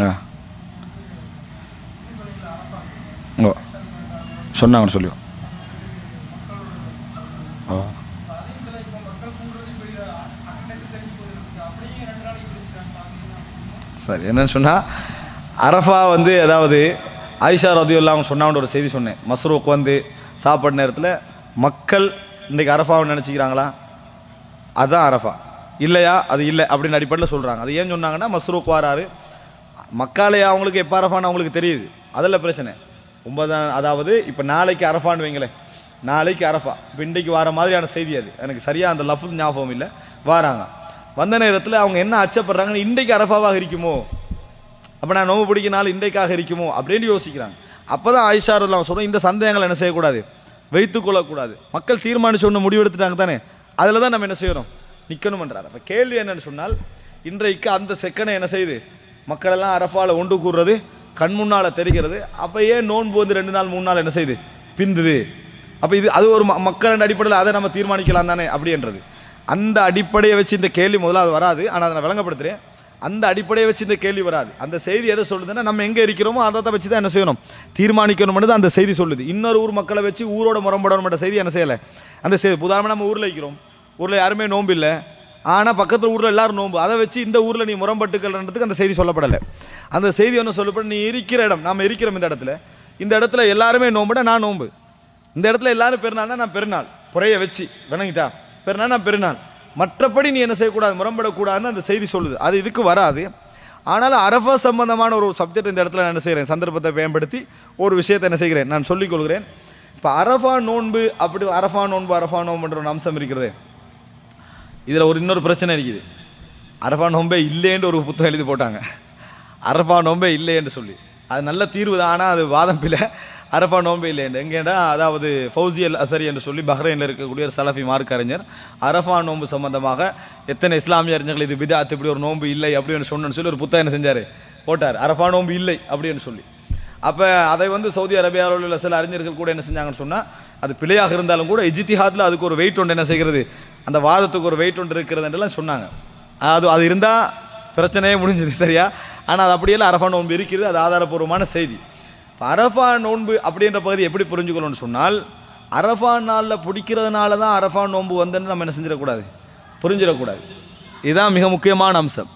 ஆ. ஓ சொன்னாங்கன்னு சொல்லி ஓ. சரி என்னன்னு சொன்னால் அரஃபா வந்து அதாவது ஆயிஷா ரதியுல்லா அவங்க சொன்னாங்கன்னு ஒரு செய்தி சொன்னேன். மஸ்ரூக் வந்து சாப்பாடு நேரத்தில் மக்கள் இன்றைக்கி அரஃபாவை நினச்சிக்கிறாங்களா? அதுதான் அரஃபா. இல்லையா? அது இல்லை அப்படின்னு அடிப்படையில் சொல்கிறாங்க அது ஏன் சொன்னாங்கன்னா மஸ்ரூக் வாராரு. மக்காலே அவங்களுக்கு எப்போ அரஃபான்னு அவங்களுக்கு தெரியுது. அதில் பிரச்சனை. ஒன்பதாம் அதாவது இப்போ நாளைக்கு அரஃபான்னு வைங்களேன். நாளைக்கு அரஃபா. இப்போ இன்றைக்கு வர மாதிரியான செய்தி அது. எனக்கு சரியாக அந்த லஃபுல் ஞாபகம் இல்லை. வாராங்க. வந்த நேரத்தில் அவங்க என்ன அச்சப்படுறாங்கன்னு இன்றைக்கு அரஃபாவாக இருக்குமோ? அப்போ நான் நோம்பு பிடிக்க நாள் இன்றைக்காக இருக்குமோ? அப்படின்னு யோசிக்கிறாங்க. அப்போ தான் ஆயிஷாரெல்லாம் சொல்கிறோம் இந்த சந்தேகங்கள் என்ன செய்யக்கூடாது? வைத்து கொள்ளக்கூடாது. மக்கள் தீர்மானிச்சு ஒன்று முடிவெடுத்துட்டாங்க தானே? அதில் தான் நம்ம என்ன செய்யணும் நிற்கணும்ன்றார் அப்போ கேள்வி என்னன்னு சொன்னால் இன்றைக்கு அந்த செக்கனை என்ன செய்யுது? மக்களெல்லாம் அரஃபாவில் ஒன்று கூடுறது கண் முன்னால் தெரிகிறது. அப்போ ஏன் நோன்பு வந்து ரெண்டு நாள் மூணு நாள் என்ன செய்யுது பிந்துது. அப்போ இது அது ஒரு ம- மக்களின் அடிப்படையில் அதை நம்ம தீர்மானிக்கலாம் தானே அப்படின்றது. அந்த அடிப்படையை வச்சு இந்த கேள்வி முதல்ல அது வராது. ஆனால் அதை நான் விளங்கப்படுத்துகிறேன் அந்த அடிப்படையை வச்சு இந்த கேள்வி வராது. அந்த செய்தி எதை சொல்லுதுன்னா நம்ம எங்கே இருக்கிறோமோ அதை தான் வச்சு தான் என்ன செய்யணும்? தீர்மானிக்கணும்னு தான் அந்த செய்தி சொல்லுது. இன்னொரு ஊர் மக்களை வச்சு ஊரோட முரம்படணும்ன்ற செய்தி என்ன செய்யலை? அந்த செய்தி உதாரணமாக நம்ம ஊரில் இருக்கிறோம். ஊரில் யாருமே நோம்பு இல்லை. ஆனால் பக்கத்தில் ஊரில் எல்லாரும் நோன்பு அதை வச்சு இந்த ஊரில் நீ முரம்பட்டுக்கள்ன்றதுக்கு அந்த செய்தி சொல்லப்படலை. அந்த செய்தி ஒன்று சொல்லப்பட நீ இருக்கிற இடம் நாம் இருக்கிறோம் இந்த இடத்துல. இந்த இடத்துல எல்லாருமே நோம்புனா நான் நோன்பு இந்த இடத்துல எல்லாரும் பெருநாள்னா நான் பெருநாள். புறைய வச்சு விளங்கிட்டா. பெருநாள் நான் பெருநாள். மற்றபடி நீ என்ன செய்யக்கூடாது? முரம்படக்கூடாதுன்னு அந்த செய்தி சொல்லுது. அது இதுக்கு வராது. ஆனாலும் அரஃபா சம்பந்தமான ஒரு சப்ஜெக்ட் இந்த இடத்துல நான் என்ன செய்கிறேன் சந்தர்ப்பத்தை பயன்படுத்தி ஒரு விஷயத்தை என்ன செய்கிறேன்? நான் சொல்லிக் கொள்கிறேன். இப்போ அரஃபா நோன்பு அப்படி அரஃபா நோன்பு அரஃபா நோன்புன்ற ஒரு அம்சம் இருக்கிறதே. இதில் ஒரு இன்னொரு பிரச்சனை இருக்குது. அரஃபா நோம்பே இல்லைன்னு ஒரு புத்தகம் எழுதி போட்டாங்க. அரஃபா நோம்பே இல்லைன்னு சொல்லி. அது நல்ல தீர்வு தான் ஆனால் அது வாதம் பிள்ளை அரஃபா நோம்பே இல்லைன்னு எங்கேடா அதாவது ஃபௌசி அல் அசரி என்று சொல்லி பஹ்ரைனில் இருக்கக்கூடிய ஒரு சலஃபி மார்க் அறிஞர் அரஃபா நோன்பு சம்பந்தமாக எத்தனை இஸ்லாமிய அறிஞர்கள் இது பிதாத் இப்படி ஒரு நோன்பு இல்லை அப்படின்னு சொன்னேன்னு சொல்லி ஒரு புத்தகம் என்ன செஞ்சார்? போட்டார். அரஃபா நோன்பு இல்லை அப்படின்னு சொல்லி. அப்போ அதை வந்து சவுதி அரேபியாவில் உள்ள சில அறிஞர்கள் கூட என்ன செஞ்சாங்கன்னு சொன்னால் அது பிழையாக இருந்தாலும் கூட இஜித்திஹாத்தில் அதுக்கு ஒரு வெயிட் ஒன்று என்ன செய்கிறது? அந்த வாதத்துக்கு ஒரு வெயிட் ஒன்று இருக்கிறதுன்றலாம் சொன்னாங்க. அது அது இருந்தால் பிரச்சனையே முடிஞ்சது சரியா? ஆனால் அது அப்படியெல்லாம் அரஃபா நோன்பு இருக்குது அது ஆதாரப்பூர்வமான செய்தி. இப்போ அரஃபா நோன்பு அப்படின்ற பகுதி எப்படி புரிஞ்சுக்கணும்னு சொன்னால் அரஃபா நாளில் பிடிக்கிறதுனால தான் அரஃபா நோன்பு வந்துன்னு நம்ம என்ன செஞ்சிடக்கூடாது? புரிஞ்சிடக்கூடாது. இதுதான் மிக முக்கியமான அம்சம்.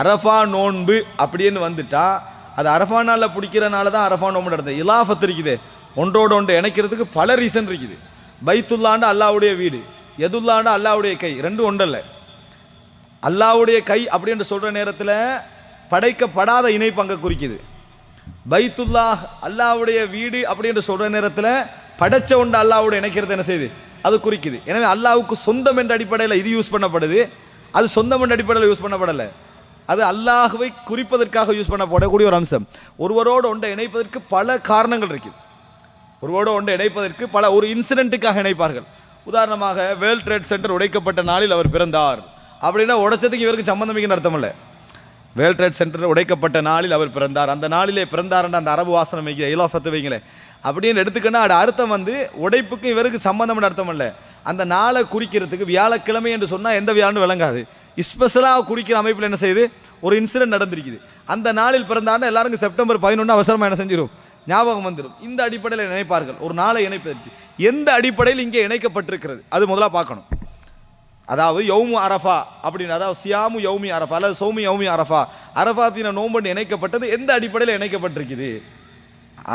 அரஃபா நோன்பு அப்படின்னு வந்துட்டால் அது அரஃபா நாளில் பிடிக்கிறனால தான் அரஃபா நோன்பு நடந்தது இலாஃபத் இருக்குது. ஒன்றோடு ஒன்று இணைக்கிறதுக்கு பல ரீசன் இருக்குது. பைத்துல்லாண்டு அல்லாவுடைய வீடு. எதுல்லாண்டு அல்லாவுடைய கை ரெண்டும் ஒன்றல்ல. அல்லாவுடைய கை அப்படின்னு சொல்ற நேரத்தில் படைக்கப்படாத இணைப்பு அங்கே குறிக்குது. பைத்துல்லா அல்லாவுடைய வீடு அப்படின்னு சொல்ற நேரத்தில் படைச்ச ஒன்று அல்லாவோட இணைக்கிறது என்ன செய்யுது? அது குறிக்குது. எனவே அல்லாவுக்கு சொந்தம் என்ற அடிப்படையில் இது யூஸ் பண்ணப்படுது. அது சொந்தம் என்ற அடிப்படையில் யூஸ் பண்ணப்படலை. அது அல்லாஹுவை குறிப்பதற்காக யூஸ் பண்ணப்படக்கூடிய ஒரு அம்சம். ஒருவரோடு ஒன்றை இணைப்பதற்கு பல காரணங்கள் இருக்குது. ஒருவரோடு ஒன்றை இணைப்பதற்கு பல ஒரு இன்சிடென்ட்டுக்காக இணைப்பார்கள். உதாரணமாக வேர்ல்ட் ட்ரேட் சென்டர் உடைக்கப்பட்ட நாளில் அவர் பிறந்தார். அப்படின்னா உடைச்சதுக்கு இவருக்கு சம்பந்தமிக்குன்னு அர்த்தம் இல்லை. வேர்ல்ட் ட்ரேட் சென்டர் உடைக்கப்பட்ட நாளில் அவர் பிறந்தார். அந்த நாளிலே பிறந்தார்ன்ற அந்த அரபு வாசனம் வைக்க இலாஃபத்தை வைங்களேன். அப்படின்னு எடுத்துக்கன்னா அது அர்த்தம் வந்து உடைப்புக்கும் இவருக்கு சம்பந்தம்னு அர்த்தம் இல்லை. அந்த நாளை குறிக்கிறதுக்கு வியாழக்கிழமை என்று சொன்னால் எந்த வியாழன்னு விளங்காது. ஸ்பெஷலாக குறிக்கிற அமைப்பில் என்ன செய்யுது? ஒரு இன்சிடென்ட் நடந்திருக்குது. அந்த நாளில் பிறந்தாருன்னா எல்லாருக்கும் செப்டம்பர் பதினொன்று அவசரமாக என்ன செஞ்சிடும் ஞாபகம் வந்துடும் இந்த அடிப்படையில் நினைப்பார்கள். ஒரு நாளை இணைப்பதற்கு. எந்த அடிப்படையில் இங்கே இணைக்கப்பட்டிருக்கிறது? அது முதலாக பார்க்கணும். அதாவது யௌமு அரஃபா அப்படின்னு அதாவது சியாமு யௌமி அரஃபா அல்லது சௌமி யௌமி அரஃபா. அரஃபாத்தின நோம்பு இணைக்கப்பட்டது எந்த அடிப்படையில் இணைக்கப்பட்டிருக்குது?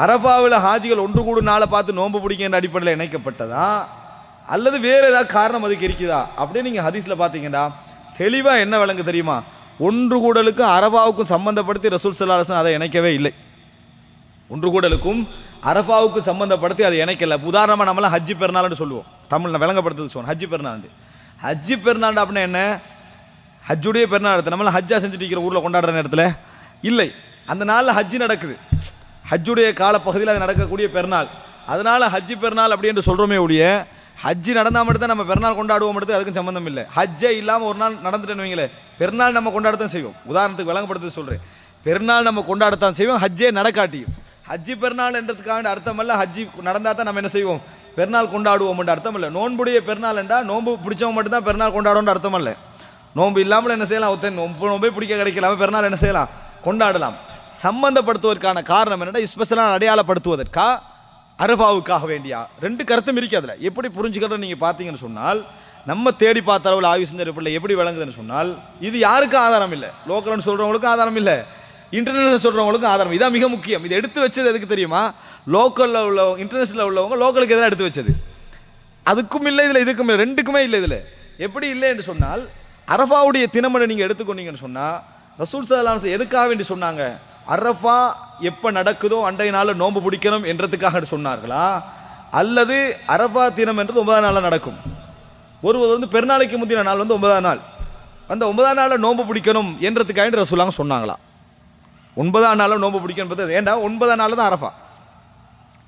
அரஃபாவில் ஹாஜிகள் ஒன்று கூடு நாளை பார்த்து நோன்பு பிடிக்கின்ற அடிப்படையில் இணைக்கப்பட்டதா? அல்லது வேறு ஏதாவது காரணம் அதுக்கு இருக்குதா? அப்படின்னு நீங்கள் ஹதீஸில் பார்த்தீங்கன்னா தெளிவாக என்ன விளங்கு தெரியுமா? ஒன்று கூடலுக்கும் அரபாவுக்கும் சம்பந்தப்படுத்தி ரசூல் சல்லாஹன் அதை இணைக்கவே இல்லை. ஒன்று கூடலுக்கும் அரஃபாவுக்கு சம்பந்தப்படுத்தி அதை இணைக்கல. உதாரணமாக நம்மளாம் ஹஜ்ஜி பெருநாள்னு சொல்லுவோம். தமிழ் விளங்கப்படுத்துறது சொல்லுவோம் ஹஜ்ஜி பெருநாள் ஹஜ்ஜி பெருநாள் அப்படின்னா என்ன? ஹஜ்ஜுடைய பெருநாள் எடுத்து நம்மளாம் ஹஜ்ஜா செஞ்சுட்டு இருக்கிற ஊரில் கொண்டாடுற நேரத்தில்? இல்லை. அந்த நாளில் ஹஜ்ஜி நடக்குது. ஹஜ்ஜுடைய காலப்பகுதியில் அது நடக்கக்கூடிய பெருநாள். அதனால் ஹஜ்ஜி பெருநாள் அப்படின்னு சொல்கிறோமே ஒழிய ஹஜ்ஜி நடந்தால் மட்டும் தான் நம்ம பெருநாள் கொண்டாடுவோம் மட்டும் அதுக்கும் சம்மந்தம் இல்லை. ஹஜ்ஜே இல்லாமல் ஒரு நாள் நடந்துட்டேன்னு வைங்களேன் பெருநாள் நம்ம கொண்டாடத்தான் செய்வோம். உதாரணத்துக்கு விளங்கப்படுத்த சொல்கிறேன் பெருநாள் நம்ம கொண்டாடத்தான் செய்வோம் ஹஜ்ஜே நடக்காட்டியும். ஹஜ்ஜி பெருநாள் என்றதுக்காக அர்த்தம் அல்ல ஹஜ்ஜி நடந்தால் தான் நம்ம என்ன செய்வோம்? பெருநாள் கொண்டாடுவோம் அர்த்தம் இல்லை நோன்புடைய பெருநாள் என்றா நோன்பு பிடிச்சவங்க மட்டும் தான் பெருநாள் கொண்டாடுவோம்னு அர்த்தம் இல்லை நோன்பு இல்லாமல் என்ன செய்யலாம்? ஒருத்தன் நோன்பு நோம்பே பிடிக்க கிடைக்கலாம பெருநாள் என்ன செய்யலாம்? கொண்டாடலாம். சம்பந்தப்படுத்துவதற்கான காரணம் என்னென்னா ஸ்பெஷலாக அடையாளப்படுத்துவதற்கா? அரபாவுக்காக வேண்டியா? ரெண்டு கருத்தும் இருக்குது அதில். எப்படி புரிஞ்சுக்கிறத நீங்கள் பார்த்தீங்கன்னு சொன்னால் நம்ம தேடி பார்த்த அளவில் ஆய்வு செஞ்ச பிள்ளை எப்படி விளங்குதுன்னு சொன்னால் இது யாருக்கும் ஆதாரம் இல்லை. லோக்கல்னு சொல்கிறவங்களுக்கும் ஆதாரம் இல்லை. இன்டர்நேஷனல் சொல்கிறவங்களுக்கும் ஆதாரம். இதான் மிக முக்கியம். இது எடுத்து வச்சது எதுக்கு தெரியுமா? லோக்கலில் உள்ள இன்டர்நேஷனலில் உள்ளவங்க லோக்கலுக்கு எதிராக எடுத்து வச்சது. அதுக்கும் இல்லை இதில் இதுக்கும் இல்லை ரெண்டுக்குமே இல்லை இதில். எப்படி இல்லை என்று சொன்னால் அரஃபாவுடைய தினமனை நீங்கள் எடுத்துக்கொண்டீங்கன்னு சொன்னால் ரசூல் சலான் எதுக்காக வேண்டி சொன்னாங்க? அரஃபா எப்போ நடக்குதோ அன்றைய நாளில் நோன்பு பிடிக்கணும் என்றதுக்காக சொன்னார்களா? அல்லது அரஃபா தினம் என்றது ஒன்பதாம் நாளில் நடக்கும்? ஒருவர் வந்து பெருநாளைக்கு முந்தின நாள் வந்து ஒன்பதாம் நாள். அந்த ஒன்பதாம் நாளில் நோன்பு பிடிக்கணும் என்றதுக்காக ரசூலாங்க சொன்னாங்களா? ஒன்பதாம் நாளில் நோன்பு பிடிக்கும் என்பது ஏண்டா? ஒன்பதாம் நாள் தான் அரஃபா.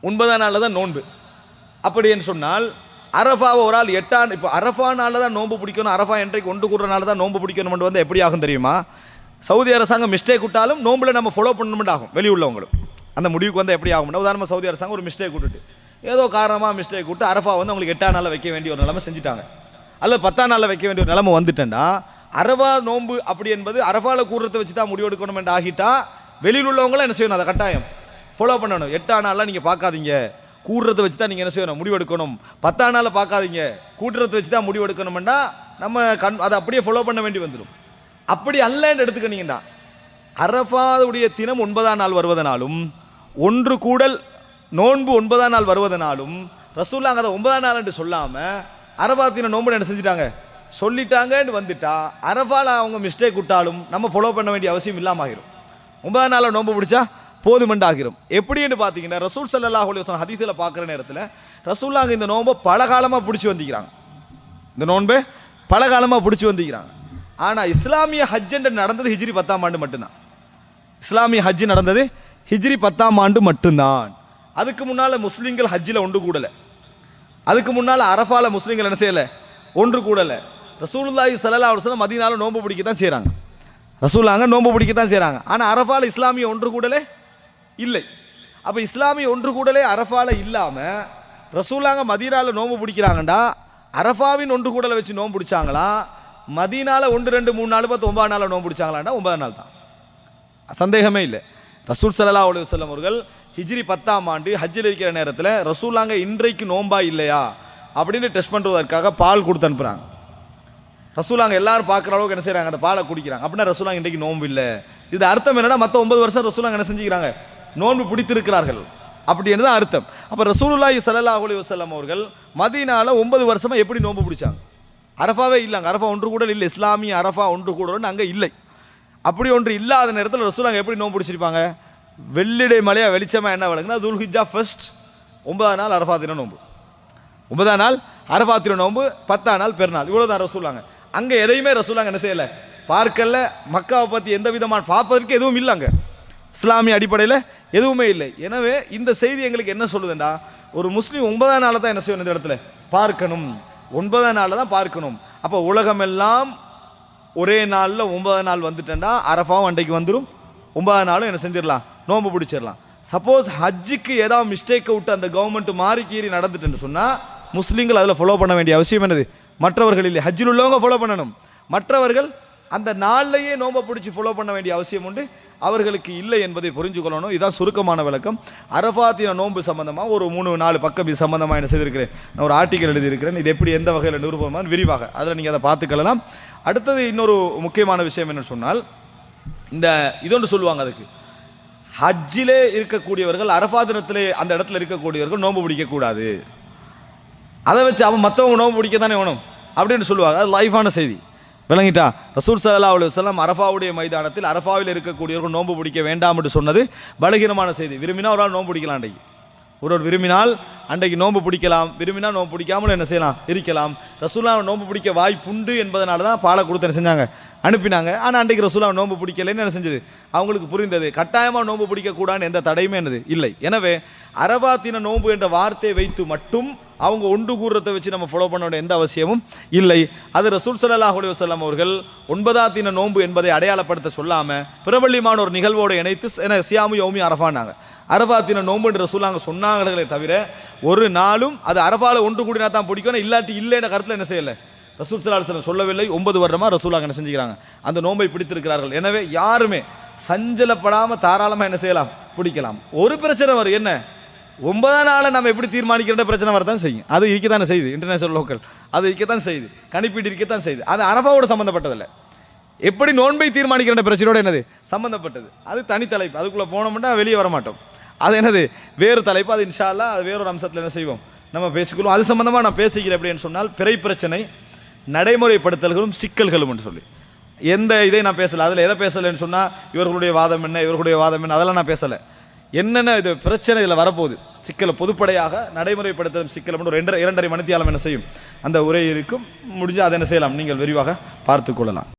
ஒன்பதாம் நாளில் தான் நோன்பு. அப்படி என்று சொன்னால் அரஃபாவை ஒரு ஆள் எட்டாம் இப்போ அரஃபா நாளில் தான் நோன்பு பிடிக்கணும் அரஃபா என்றைக்கு ஒன்று கூடுற தான் நோன்பு பிடிக்கணும் வந்து எப்படி ஆகும் தெரியுமா? சவுதி அரசாங்கம் மிஸ்டேக் விட்டாலும் நோம்பில் நம்ம ஃபாலோ பண்ணணும்னு ஆகும் வெளியுள்ளவங்களும் அந்த முடிவுக்கு வந்து எப்படி ஆகும்னா உதாரணமாக சவுதி அரசாங்கம் ஒரு மிஸ்டேக் விட்டுட்டு ஏதோ காரணமாக மிஸ்டேக் விட்டு அரஃபா வந்து அவங்களுக்கு எட்டாம் நாளில் வைக்க வேண்டிய ஒரு நிலைமை செஞ்சுட்டாங்க. அல்லது பத்தாம் நாளில் வைக்க வேண்டிய ஒரு நிலைமை வந்துட்டேன்னா அரவா நோன்பு அப்படி என்பது அரபால கூடுறதை வச்சு தான் முடிவெடுக்கணும் என்று ஆகிட்டா வெளியில் உள்ளவங்களும் என்ன செய்யணும்? அதை கட்டாயம். ஃபாலோ பண்ணணும். எட்டாம் நாளில் நீங்கள் பார்க்காதீங்க. கூடுறதை வச்சு தான் நீங்கள் என்ன செய்யணும்? முடிவெடுக்கணும் பத்தாம் நாளில் பார்க்காதீங்க. கூட்டுறதை வச்சு தான் முடிவெடுக்கணும்னா நம்ம கண் அதை அப்படியே ஃபாலோ பண்ண வேண்டி வந்துடும். அப்படி அல்லன்னு எடுத்துக்கினீங்கன்னா அரஃபாவுடைய தினம் ஒன்பதாம் நாள் வருவதனாலும் ஒன்று கூடல் நோன்பு ஒன்பதாம் நாள் வருவதனாலும் ரசூல்லாங்க அதை ஒன்பதாம் நாள் என்று சொல்லாமல் அரபா தின நோன்பு என்ன செஞ்சுட்டாங்க? சொல்லிட்டாங்கன்னு வந்துட்டா அரஃபால் அவங்க மிஸ்டேக் விட்டாலும் நம்ம ஃபாலோ பண்ண வேண்டிய அவசியம் இல்லாமல் ஆகிரும் ஒன்பதாம் நாளில் நோன்பு பிடிச்சா போதுமெண்டு ஆகிரும் எப்படின்னு பார்த்தீங்கன்னா ரசூல் ஸல்லல்லாஹு அலைஹி ஹதீஸில் பார்க்குற நேரத்தில் ரசூல்லாங்க இந்த நோன்பை பல காலமாக பிடிச்சி வந்திக்கிறாங்க. இந்த நோன்பை பல காலமாக பிடிச்சி வந்திக்கிறாங்க. ஆனால் இஸ்லாமிய ஹஜ் நடந்தது ஹிஜ்ரி பத்தாம் ஆண்டு மட்டும்தான். இஸ்லாமிய ஹஜ் நடந்தது ஹிஜ்ரி பத்தாம் ஆண்டு மட்டும்தான். அதுக்கு முன்னால் முஸ்லீம்கள் ஹஜ்ஜில் ஒன்று கூடலை. அதுக்கு முன்னால் அரஃபால முஸ்லீம்கள் என்ன செய்யலை? ஒன்று கூடலை. ரசூலுல்லாஹி ஸல்லல்லாஹு அலைஹி மதினாலும் நோன்பு பிடிக்க தான் செய்கிறாங்க ரசூலாங்க நோன்பு பிடிக்க தான் செய்கிறாங்க ஆனால் அரஃபால் இஸ்லாமிய ஒன்று கூடலே இல்லை. அப்போ இஸ்லாமிய ஒன்று கூடலே அரஃபால இல்லாமல் ரசூலாங்க மதீனாவில் நோன்பு பிடிக்கிறாங்கடா அரஃபாவின் ஒன்று கூடலை வச்சு நோன்பு பிடிச்சாங்களா மதீனால ஒன்று ரெண்டு மூணு நாலு பத்து ஒன்பது நாளில் நோன்பு பிடிச்சாங்களாண்டா ஒன்பது நாள் தான். சந்தேகமே இல்லை. ரசூல் சல்லா அலைஹி அவர்கள் ஹிஜ்ரி பத்தாம் ஆண்டு ஹஜ்ஜில் இருக்கிற நேரத்தில் ரசூலாங்க இன்றைக்கு நோன்பா இல்லையா அப்படின்னு டெஸ்ட் பண்ணுறதற்காக பால் கொடுத்து அனுப்புகிறாங்க ரசூலாங்க எல்லாரும் பார்க்குற அளவுக்கு என்ன செய்கிறாங்க அந்த பாலை குடிக்கிறாங்க. அப்படின்னா ரசூலாங்க இன்றைக்கு நோன்பு இல்லை. இது அர்த்தம் என்னன்னா மற்ற ஒன்பது வருஷம் ரசூலாங்க என்ன செஞ்சுக்கிறாங்க? நோன்பு பிடித்திருக்கிறார்கள். அப்படி தான் அர்த்தம். அப்போ ரசூலுல்லாஹி சல்லா அலி வஸல்லம் அவர்கள் மதீனால ஒன்பது வருஷமாக எப்படி நோன்பு பிடிச்சாங்க? அரஃபாவே இல்லைங்க அரஃபா ஒன்று கூட இல்லை. இஸ்லாமிய அரஃபா ஒன்று கூடன்னு அங்கே இல்லை. அப்படி ஒன்று இல்லாத நேரத்தில் ரசூலாங்க எப்படி நோன்பு பிடிச்சிருப்பாங்க? வெள்ளிடை மலையாக வெளிச்சமாக என்ன விளங்குனா துல்ஹிஜா ஃபர்ஸ்ட் ஒன்பதாம் நாள் அரஃபா தின நோன்பு. ஒன்பதாம் நாள் அரஃபா தின நோன்பு பத்தாம் நாள் பெருநாள். இவ்வளவுதான் ரசூலாங்க அங்கே எதையுமே ரசூலாங்க என்ன செய்யலை? பார்க்கல. மக்காவை பற்றி எந்த விதமான பார்ப்பதற்கு எதுவும் இல்லை அங்கே. இஸ்லாமிய அடிப்படையில் எதுவுமே இல்லை. எனவே இந்த செய்தி எங்களுக்கு என்ன சொல்லுதுண்டா? ஒரு முஸ்லீம் ஒன்பதாம் நாள் தான் என்ன செய்யணும் இந்த இடத்துல? பார்க்கணும். ஒன்பதாம் நாளில் தான் பார்க்கணும். அப்போ உலகமெல்லாம் ஒரே நாளில் ஒன்பதாம் நாள் வந்துட்டேன்டா. அரஃபாவும் அன்றைக்கு வந்துடும் ஒன்பதாம் நாளும் என்ன செஞ்சிடலாம்? நோன்பு பிடிச்சிடலாம். சப்போஸ் ஹஜ்ஜுக்கு ஏதாவது மிஸ்டேக்கை விட்டு அந்த கவர்மெண்ட் மாறி கீறி நடந்துட்டுன்னு சொன்னால் முஸ்லீம்கள் அதில் ஃபாலோ பண்ண வேண்டிய அவசியம் என்னது? மற்றவர்கள் இல்லை ஹஜ்ஜில் உள்ளவங்க ஃபாலோ பண்ணணும். மற்றவர்கள் அந்த நாள்லையே நோன்பை பிடிச்சி ஃபாலோ பண்ண வேண்டிய அவசியம் உண்டு. அவர்களுக்கு இல்லை என்பதை புரிஞ்சு கொள்ளணும். இதான் சுருக்கமான விளக்கம். அரஃபாத்தின நோன்பு சம்பந்தமாக ஒரு மூணு நாலு பக்கம் இது சம்பந்தமாக என்ன செய்திருக்கிறேன். நான் ஒரு ஆர்டிக்கல் எழுதியிருக்கிறேன். இது எப்படி எந்த வகையில் நிரூபமான விரிவாக. அதில் நீங்கள் அதை பார்த்துக்கலாம் அடுத்தது இன்னொரு முக்கியமான விஷயம் என்னன்னு சொன்னால் இந்த இதொன்று சொல்லுவாங்க அதுக்கு. ஹஜ்ஜிலே இருக்கக்கூடியவர்கள் அரஃபா தினத்திலே அந்த இடத்துல இருக்கக்கூடியவர்கள் நோன்பு பிடிக்கக்கூடாது. அதை வச்சு அவன் மற்றவங்க நோன்பு பிடிக்க தானே வேணும்? அப்படின்னு சொல்லுவாங்க. அது லைஃபான செய்தி. விளங்கிட்டா ரசூல் சல்லா அலி வல்லம் அரஃபாவுடைய மைதானத்தில் அரஃபாவில் இருக்கக்கூடியவர்கள் நோன்பு பிடிக்க வேண்டாம் என்று சொன்னது பலகீனமான செய்தி. விரும்பினா ஒரு ஆள் நோன்பு பிடிக்கலாம் அன்றைக்கு. ஒருவர் விரும்பினால் அன்றைக்கு நோன்பு பிடிக்கலாம். விரும்பினா நோன்பு பிடிக்காமல் என்ன செய்யலாம்? இருக்கலாம். ரசூல்லா நோன்பு பிடிக்க வாய்ப்புண்டு என்பதனால தான் பாலை கொடுத்து என்ன செஞ்சாங்க? அனுப்பினாங்க. ஆனால் அன்றைக்கு ரசூலா நோன்பு பிடிக்கலைன்னு என்ன செஞ்சது? அவங்களுக்கு புரிந்தது. கட்டாயமாக நோன்பு பிடிக்கக்கூடாதுன்னு எந்த தடையுமே என்னது? இல்லை. எனவே அரபாத்தின நோன்பு என்ற வார்த்தையை வைத்து மட்டும் அவங்க ஒன்று கூறுறதை வச்சு நம்ம ஃபாலோ பண்ண வேண்டிய எந்த அவசியமும் இல்லை. அது ரசூல் சல்லாஹ் அலி வஸல்லம் அவர்கள் ஒன்பதாம் தின நோன்பு என்பதை அடையாளப்படுத்த சொல்லாமல் பிரபல்யமான ஒரு நிகழ்வோடு இணைத்து என சியாமு அரபானாங்க அரஃபானாங்க தின நோன்பு என்று ரசூலாங்க சொன்னாங்களே தவிர ஒரு நாளும் அது அரபால ஒன்று கூடினா தான் பிடிக்கும் இல்லாட்டி இல்லைன்ற கருத்தில் என்ன செய்யலை. ரசூல் ஸல்லல்லாஹு சொல்லவில்லை. ஒன்பது வருடமாக ரசூலாங்க என்ன செஞ்சுக்கிறாங்க. அந்த நோன்பை பிடித்திருக்கிறார்கள். எனவே யாருமே சஞ்சலப்படாமல் தாராளமாக என்ன செய்யலாம்? பிடிக்கலாம். ஒரு பிரச்சனை வரும். என்ன? ஒன்பதாம் நாளை நம்ம எப்படி தீர்மானிக்கிற பிரச்சனை வரதான் செய்யும். அது இருக்கத்தானே செய்யுது இன்டர்நேஷனல் லோக்கல் அது இருக்கத்தான் செய்யுது கணிப்பீடு இருக்கத்தான் செய்யுது. அது அரபாவோட சம்மந்தப்பட்டதில்லை எப்படி நோன்பை தீர்மானிக்கிற பிரச்சனையோட என்னது? சம்மந்தப்பட்டது அது தனி தலைப்பு. அதுக்குள்ளே போனோம்னா வெளியே வர மாட்டோம் அது என்னது? வேறு தலைப்பு. அது இன்ஷால்லா அது வேறொரு அம்சத்தில் என்ன செய்வோம்? நம்ம பேசிக்கொள்வோம். அது சம்மந்தமாக நான் பேசிக்கிறேன் அப்படின்னு சொன்னால் பிறை பிரச்சனை நடைமுறைப்படுத்தல்களும் சிக்கல்களும் என்று சொல்லி. எந்த இதை நான் பேசலை. அதில் எதை பேசலைன்னு சொன்னால் இவர்களுடைய வாதம் என்ன இவர்களுடைய வாதம் என்ன அதெல்லாம் நான் பேசலை. என்னென்ன இது பிரச்சனை இதில் வரப்போகுது? சிக்கலை பொதுப்படையாக நடைமுறைப்படுத்தும் சிக்கல் மட்டும் ரெண்டரை இரண்டரை மணித்தியாலம் என்ன செய்யும்? அந்த உரை இருக்கும். முடிஞ்சு அதை என்ன செய்யலாம்? நீங்கள் விரிவாக பார்த்து கொள்ளலாம்.